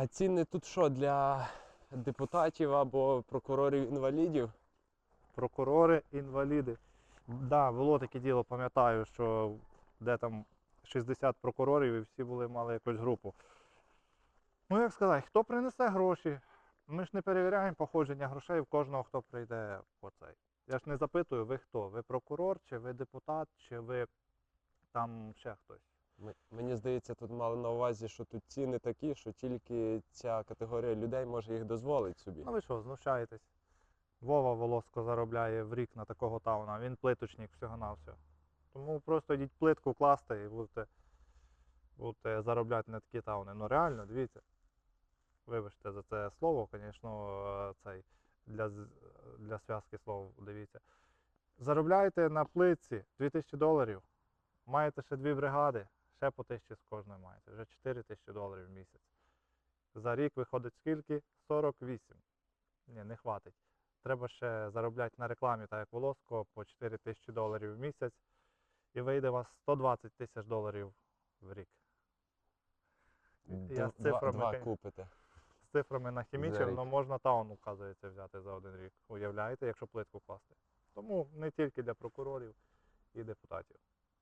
А ціни тут що для депутатів або прокурорів інвалідів? прокурори, інваліди. Да, було таке діло, пам'ятаю, що де там 60 прокурорів і всі були, мали якусь групу. Ну, як сказати, хто принесе гроші? Ми ж не перевіряємо походження грошей в кожного, хто прийде по цей. Я ж не запитую, ви хто? Ви прокурор, чи ви депутат, чи ви там ще хтось. М- Мені здається, тут мали на увазі, що тут ціни такі, що тільки ця категорія людей може їх дозволити собі. Ну ви що, знущаєтесь? Вова Волоско заробляє в рік на такого тауна, він плиточник всього-навсього. Тому просто йдіть плитку класти і будете, будете заробляти на такі тауни. Ну реально, дивіться. Вибачте за це слово, звісно, цей для, для зв'язки слов, дивіться. Заробляєте на плитці 2000 доларів, маєте ще дві бригади, ще по тисячі з кожної маєте, вже 4 тисячі доларів в місяць. За рік виходить скільки? 48. Ні, не хватить. Треба ще заробляти на рекламі, так як Волоско, по 4 тисячі доларів в місяць. І вийде у вас 120 тисяч доларів в рік. Я з цифрами, два кон- купите. З цифрами нахімічив, За але можна таун, указується, взяти за один рік. Уявляєте, якщо плитку класти. Тому не тільки для прокурорів і депутатів.